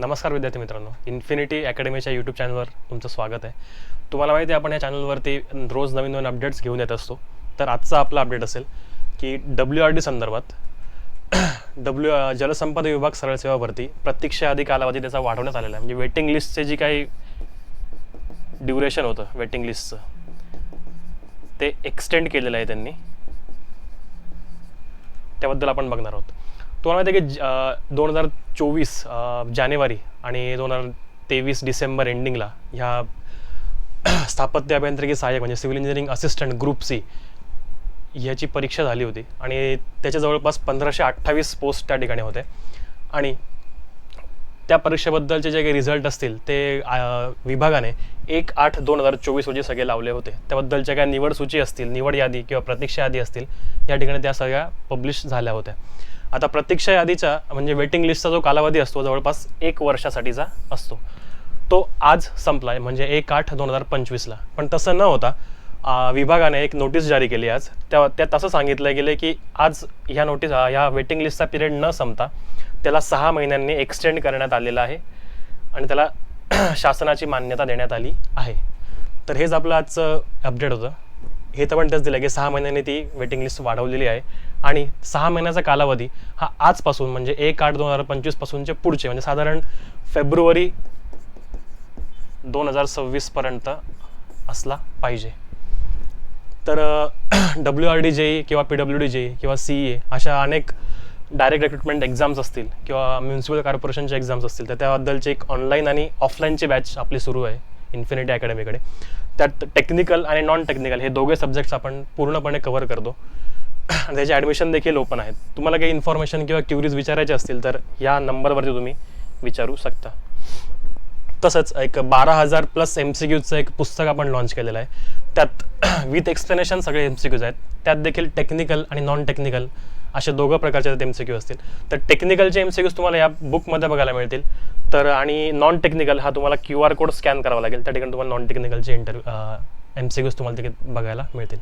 नमस्कार विद्यार्थी मित्रांनो. इन्फिनिटी अकॅडमीच्या यूट्यूब चॅनलवर तुमचं स्वागत आहे. तुम्हाला माहिती आहे आपण या चॅनलवरती रोज नवीन नवीन अपडेट्स घेऊन येत असतो. तर आजचा आपला अपडेट असेल की डब्ल्यू आर डी संदर्भात डब्ल्यू जलसंपदा विभाग सरळ सेवा भरती प्रतीक्षा आधी कालावधी त्याचा वाढवण्यात आलेला आहे. म्हणजे वेटिंग लिस्टचे जी काही ड्युरेशन होतं वेटिंग लिस्टचं ते एक्सटेंड केलेलं आहे त्यांनी. त्याबद्दल आपण बघणार आहोत. तुम्हाला माहिती आहे की दोन हजार चोवीस जानेवारी आणि दोन हजार तेवीस डिसेंबर एंडिंगला ह्या स्थापत्य अभियांत्रिकी सहाय्यक म्हणजे civil engineering assistant group C ह्याची परीक्षा झाली होती आणि त्याच्या जवळपास पंधराशे अठ्ठावीस पोस्ट त्या ठिकाणी होते आणि त्या परीक्षेबद्दलचे जे काही रिझल्ट असतील ते विभागाने एक आठ दोन हजार चोवीस रोजी सगळे लावले होते. त्याबद्दलच्या काय निवड सूची असतील निवड यादी किंवा प्रतीक्षा यादी असतील या ठिकाणी त्या सगळ्या पब्लिश झाल्या होत्या. आता प्रतीक्षा यादीचा म्हणजे वेटिंग लिस्टचा जो कालावधी असतो जवळपास एक वर्षासाठीचा असतो. तो आज संपला आहे म्हणजे एक आठ दोन हजार पंचवीसला. पण तसं न होता विभागाने एक नोटीस जारी केली आज. त्या त्यात असं सांगितलं गेलं की आज ह्या नोटीस ह्या वेटिंग लिस्टचा पिरियड न संपता त्याला सहा महिन्यांनी एक्सटेंड करण्यात आलेला आहे आणि त्याला शासनाची मान्यता देण्यात आली आहे. तर हेच आपलं आजचं अपडेट होतं. हे तर पण तेच दिलं की सहा महिन्यांनी ती वेटिंग लिस्ट वाढवलेली आहे. आणि सहा महिन्याचा कालावधी हा आजपासून म्हणजे एक आठ दोन हजार पंचवीसपासूनचे पुढचे म्हणजे साधारण फेब्रुवारी दोन हजार सव्वीसपर्यंत असला पाहिजे. तर डब्ल्यू आर डी जे किंवा पी डब्ल्यू डी जे किंवा सी ए अशा अनेक डायरेक्ट रिक्रुटमेंट एक्झाम्स असतील किंवा म्युन्सिपल कॉर्पोरेशनचे एक्झाम्स असतील तर त्याबद्दलची एक ऑनलाईन आणि ऑफलाईनची बॅच आपली सुरू आहे इन्फिनिटी अकॅडमीकडे. त्यात टेक्निकल आणि नॉन टेक्निकल हे दोघे सब्जेक्ट्स आपण पूर्णपणे कव्हर करतो. त्याचे ॲडमिशन देखील ओपन आहेत. तुम्हाला काही इन्फॉर्मेशन किंवा क्युरीज विचारायचे असतील तर या नंबरवरती तुम्ही विचारू शकता. तसंच एक बारा हजार प्लस एम सी क्यूचं एक पुस्तक आपण लॉन्च केलेलं आहे. त्यात विथ एक्सप्लेनेशन सगळे एम सी क्यूज आहेत. त्यात देखील टेक्निकल आणि नॉन टेक्निकल असे दोघं प्रकारचे एम सी क्यू असतील. तर टेक्निकलचे एम सी क्यूज तुम्हाला या बुकमध्ये बघायला मिळतील. तर आणि नॉन टेक्निकल हा तुम्हाला क्यू आर कोड स्कॅन करावा लागेल. त्या ठिकाणी तुम्हाला नॉन टेक्निकलचे इंटरव्ह्यू एम सी क्यूज तुम्हाला तिकीट बघायला मिळतील.